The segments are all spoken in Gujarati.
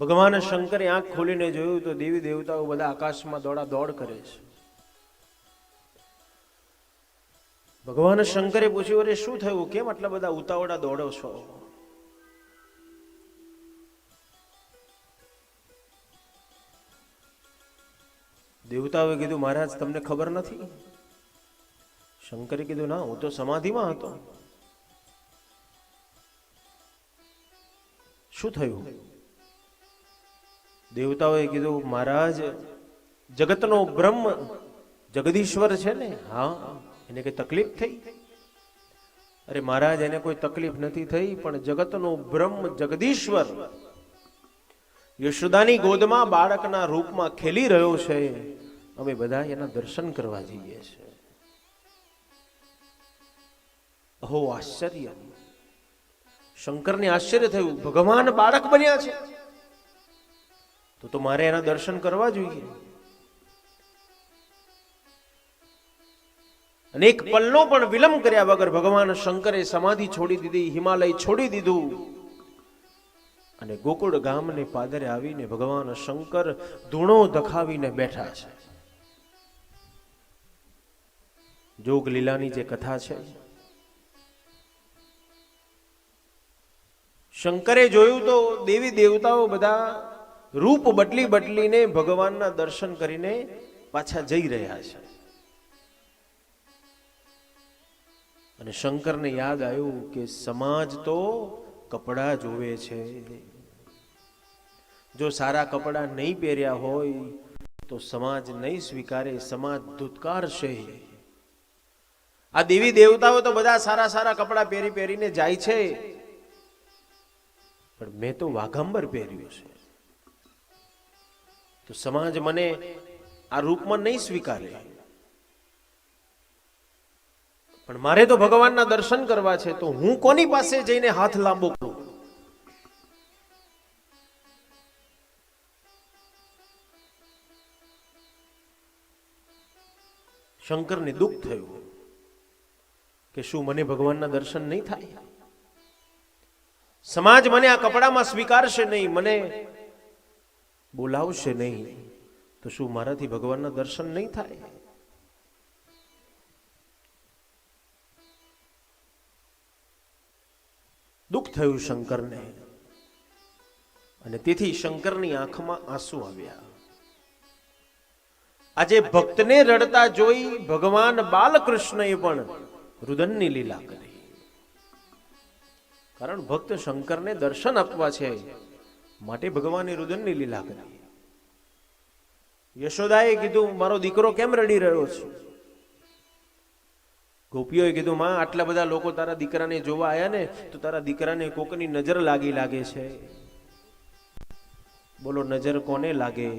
ભગવાન શંકરે આંખ ખોલીને જોયું તો દેવી દેવતાઓ બધા આકાશમાં દોડા દોડ કરે છે. ભગવાન શંકરે પૂછ્યું, અરે, શું થયું? કેમ આટલા બધા ઉતાવળા દોડો છો? દેવતાઓએ કીધું, મહારાજ, તમને ખબર નથી? શંકરે કીધું, ના, હું તો સમાધિમાં હતો. શું થયું? દેવતાઓએ કીધું, મહારાજ, જગતનો બ્રહ્મ જગદીશ્વર છે ને? હા. એને કઈ તકલીફ થઈ? અરે મહારાજ, એને કોઈ તકલીફ નથી થઈ, પણ જગતનો બ્રહ્મ જગદીશ્વર યશોદાની ગોદમાં બાળકના રૂપમાં ખેલી રહ્યો છે. અમે બધા એના દર્શન કરવા જઈએ છીએ. અહો, આશ્ચર્ય. શંકરને આશ્ચર્ય થયું. ભગવાન બાળક બન્યા છે. તો તો મારે એના દર્શન કરવા જોઈએ. અને એક પલનો પણ વિલંબ કર્યા વગર ભગવાન શંકરે સમાધિ છોડી દીધી, હિમાલય છોડી દીધું. અને ગોકુળ ગામને પાદરે આવીને ભગવાન શંકર ધૂણો દખાવીને બેઠા છે. જોગ લીલાની જે કથા છે, શંકરે જોયું તો દેવી દેવતાઓ બધા રૂપ બદલી બદલીને ભગવાનના દર્શન કરીને પાછા જઈ રહ્યા છે. અને શંકરને યાદ આવ્યું કે સમાજ તો કપડા જોવે છે. જો સારા કપડા નહીં પહેર્યા હોય, તો સમાજ નહીં સ્વીકારે, સમાજ ધુતકારશે. આ દેવી દેવતાઓ તો બધા સારા સારા કપડાં પહેરી પહેરીને જાય છે. પણ મેં તો વાઘંબર પહેર્યું છે. તો સમાજ મને આ રૂપમાં નહીં સ્વીકારે. પણ મારે તો ભગવાનના દર્શન કરવા છે, તો હું કોની પાસે જઈને હાથ લાંબો કરું? શંકરને દુઃખ થયું કે શું મને ભગવાનના દર્શન નહીં થાય? સમાજ મને આ કપડામાં સ્વીકારશે નહીં, મને બોલાવશે નહીં, તો શું મારાથી ભગવાનના દર્શન નહીં થાય? દુઃખ થયું શંકરને. અને તેથી શંકરની આંખમાં આંસુ આવ્યા. આજે ભક્તને રડતા જોઈ ભગવાન બાલકૃષ્ણએ પણ રુદનની લીલા કરી. કારણ ભક્ત શંકરને દર્શન આપવા છે. માટે ભગવાને રુદનની લીલા કરી. યશોદાએ કીધું, મારો દીકરો કેમ રડી રહ્યો છે? ગોપીઓએ કીધું, માં, આટલા બધા લોકો તારા દીકરાને જોવા આવ્યા ને, તો તારા દીકરાને કોકની નજર લાગી લાગે છે. બોલો, નજર કોને લાગે?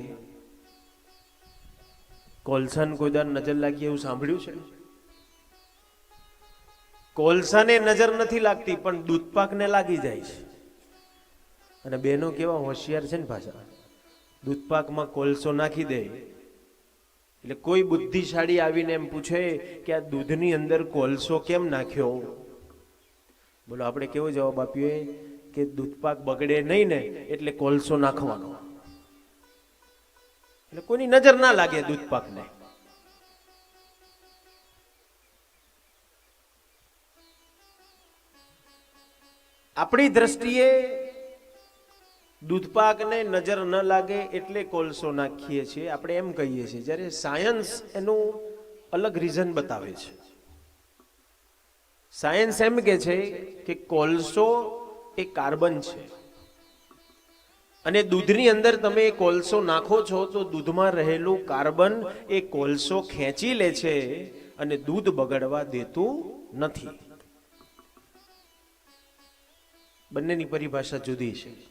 કોલસાને કોઈ દર નજર લાગી એવું સાંભળ્યું છે? કોલસાને નજર નથી લાગતી, પણ દૂધપાકને લાગી જાય છે. અને બેનો કેવા હોશિયાર છે ને પાછા. દૂધપાકમાં કોલસો નાખી દે. એટલે કોઈ બુદ્ધિશાળી આવીને એમ પૂછે કે આ દૂધની અંદર કોલસો કેમ નાખ્યો? બોલો, આપણે કેવો જવાબ આપીએ કે દૂધપાક બગડે નહીં ને એટલે કોલસો નાખવાનો. એટલે કોઈની નજર ના લાગે દૂધપાકને. આપણી દ્રષ્ટિએ દૂધપાકને નજર ન લાગે એટલે કોલસો નાખીએ છીએ. આપણે એમ કહીએ છીએ, જ્યારે સાયન્સ એનું અલગ રીઝન બતાવે છે. સાયન્સ એમ કે છે કે કોલસો એ કાર્બન છે. અને દૂધની અંદર તમે કોલસો નાખો છો તો દૂધમાં રહેલું કાર્બન એ કોલસો ખેંચી લે છે અને દૂધ બગડવા દેતું નથી. બંનેની પરિભાષા જુદી છે.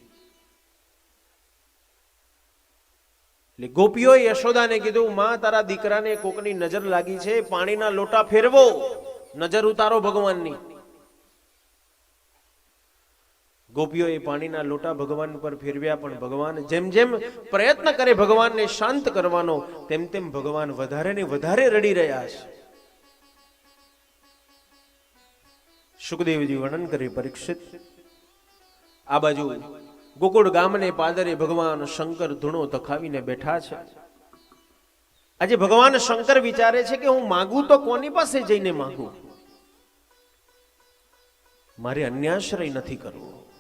એટલે ગોપીઓએ યશોદાને કીધું, માં, તારા દીકરાને કોકની નજર લાગી છે, પાણીના લોટા ફેરવો. નજર ઉતારો ભગવાનની. ગોપીઓએ પાણીના લોટા ભગવાન પર ફેરવ્યા, પણ ભગવાન જેમ જેમ પ્રયત્ન કરે, ભગવાનને શાંત કરવાનો, તેમ તેમ ભગવાન વધારે ને વધારે રડી રહ્યા છે. સુખદેવજી વર્ણન કરે, પરીક્ષિત, આ બાજુ ગોકુળ ગામને પાદરે ભગવાન શંકર ધૂણો ધખાવીને બેઠા છે. આજે ભગવાન શંકર વિચારે છે કે હું માંગુ તો કોની પાસે જઈને માંગુ? મારે અન્યાશ્રય નથી કરવો.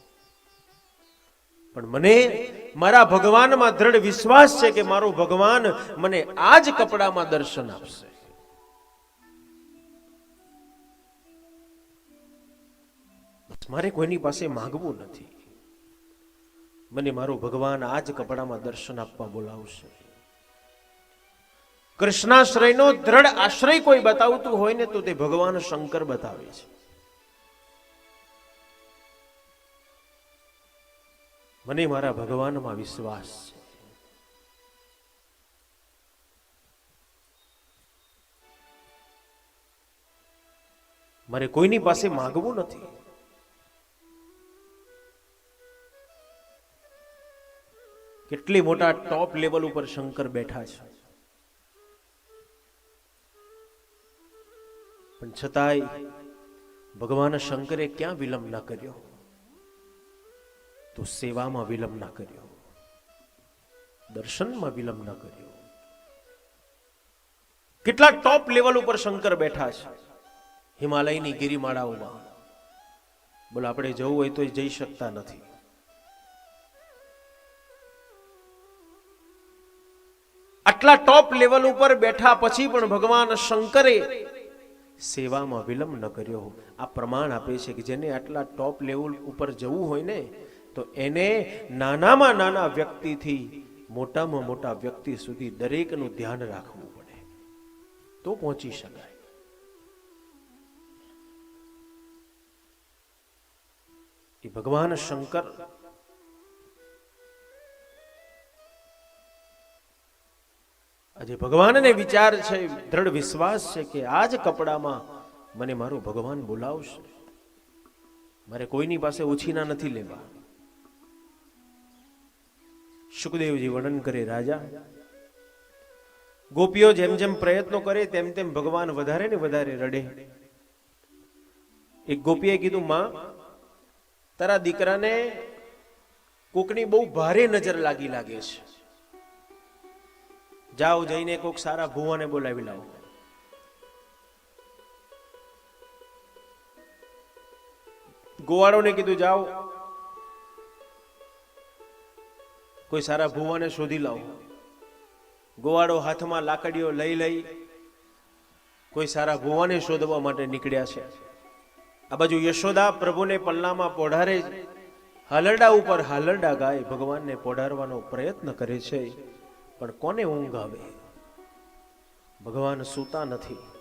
પણ મને મારા ભગવાનમાં દ્રઢ વિશ્વાસ છે કે મારો ભગવાન મને આ જ કપડામાં દર્શન આપશે. મારે કોઈની પાસે માંગવું નથી. મને મારું ભગવાન આ જ કપડામાં દર્શન આપવા બોલાવશે. કૃષ્ણાશ્રયનો દ્રઢ આશ્રય કોઈ બતાવતું હોય ને તો તે ભગવાન શંકર બતાવે છે. મને મારા ભગવાનમાં વિશ્વાસ છે. મારે કોઈની પાસે માંગવું નથી. કેટલી મોટા ટોપ લેવલ ઉપર શંકર બેઠા છે. પણ છતાંય ભગવાન શંકરે ક્યાં વિલંબ ના કર્યો? તો સેવામાં વિલંબ ના કર્યો. દર્શનમાં વિલંબ ના કર્યો. કેટલા ટોપ લેવલ ઉપર શંકર બેઠા છે. હિમાલયની ગિરિમાળાઓમાં. બોલો, આપણે જવું હોય તો જઈ શકતા નથી. આટલા ટોપ લેવલ ઉપર બેઠા પછી પણ ભગવાન શંકરે સેવામાં વિલંબ ન કર્યો. આ પ્રમાણ આપે છે કે જેને આટલા ટોપ લેવલ ઉપર જવું હોય ને, તો એને નાનામાં નાના વ્યક્તિથી મોટામાં મોટા વ્યક્તિ સુધી દરેકનું ધ્યાન રાખવું પડે. તો પહોંચી શકાય. એ ભગવાન શંકર આજે ભગવાનને વિચાર છે, દ્રઢ વિશ્વાસ છે કે આ જ કપડામાં મને મારું ભગવાન બોલાવશે. મારે કોઈની પાસે ઉછીના નથી લેવા. સુખદેવજી વર્ણન કરે રાજા. ગોપીઓ જેમ જેમ પ્રયત્નો કરે, તેમ તેમ ભગવાન વધારે ને વધારે રડે. એક ગોપીએ કીધું, માં, તારા દીકરાને કોકની બહુ ભારે નજર લાગી લાગે છે. જાઓ જઈને કોક સારા ભુવાને બોલાવી લાવો. ગોવાળોને કીધું, જાઓ. કોઈ સારા ભુવાને શોધી લાવો. ગોવાળો હાથમાં લાકડીઓ લઈ લઈ કોઈ સારા ભુવાને શોધવા માટે નીકળ્યા છે. આ બાજુ યશોદા પ્રભુને પલ્લામાં પોઢારે હાલરડા ઉપર હાલરડા ગાય ભગવાનને પોઢારવાનો પ્રયત્ન કરે છે. પણ કોને ઊંઘ આવે ભગવાન સૂતા નથી.